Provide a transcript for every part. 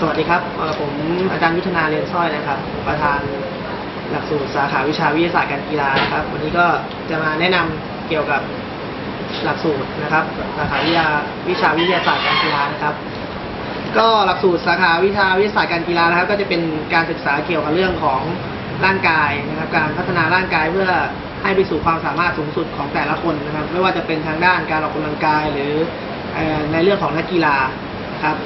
สวัสดีครับผมอาจารย์ยุทธนาเรียนสร้อยนะครับ ประธานหลักสูตรสาขาวิชาวิทยาศาสตร์การกีฬานะครับ วันนี้ก็จะมาแนะนำเกี่ยวกับหลักสูตรนะครับ สาขาวิทยาวิชาวิทยาศาสตร์การกีฬานะครับ ก็หลักสูตรสาขาวิชาวิทยาศาสตร์การกีฬานะครับ ก็จะเป็นการศึกษาเกี่ยวกับเรื่องของร่างกายนะครับ การพัฒนาร่างกายเพื่อให้ไปสู่ความสามารถสูงสุดของแต่ละคนนะครับ ไม่ว่าจะเป็นทางด้านการออกกำลังกายหรือในเรื่องของนักกีฬาครับ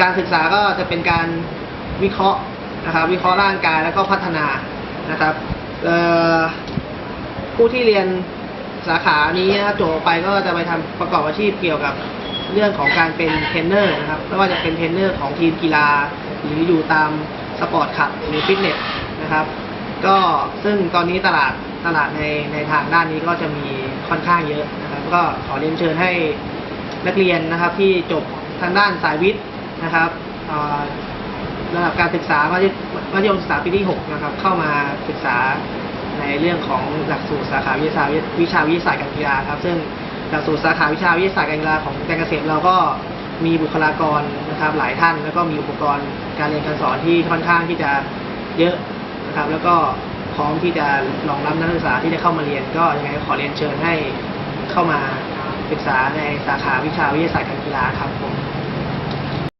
การศึกษาก็จะเป็นการวิเคราะห์นะครับวิเคราะห์ร่างกายแล้วก็พัฒนานะครับผู้ที่เรียนสาขานี้นะครับจบไปก็จะไปทำประกอบอาชีพเกี่ยวกับเรื่องของการเป็นเทรนเนอร์นะครับไม่ว่าจะเป็นเทรนเนอร์ของทีมกีฬา หรืออยู่ตามสปอร์ตคลับหรือฟิตเนสนะครับก็ซึ่งตอนนี้ตลาดตลาดในในทางด้านนี้ก็จะมีค่อนข้างเยอะนะครับ ก็ขอเรียนเชิญให้นักเรียนนะครับที่จบทางด้านสายวิทย์ นะครับระดับการศึกษามัธยมัธยมศึกษาปีที่ 6 นะครับ เข้ามาศึกษาในเรื่องของหลักสูตรสาขาวิทยาศาสตร์วิชาวิทยาศาสตร์การกีฬาครับ ซึ่งหลักสูตรสาขาวิชาวิทยาศาสตร์การกีฬาของการเกษตรเราก็มีบุคลากรนะครับ หลายท่านแล้วก็มีอุปกรณ์การเรียนการสอนที่ค่อนข้างที่จะเยอะนะครับ แล้วก็พร้อมที่จะรองรับนักศึกษาที่จะเข้ามาเรียนก็ยังไงขอเรียนเชิญให้เข้ามาศึกษาในสาขาวิชาวิทยาศาสตร์การกีฬาครับผม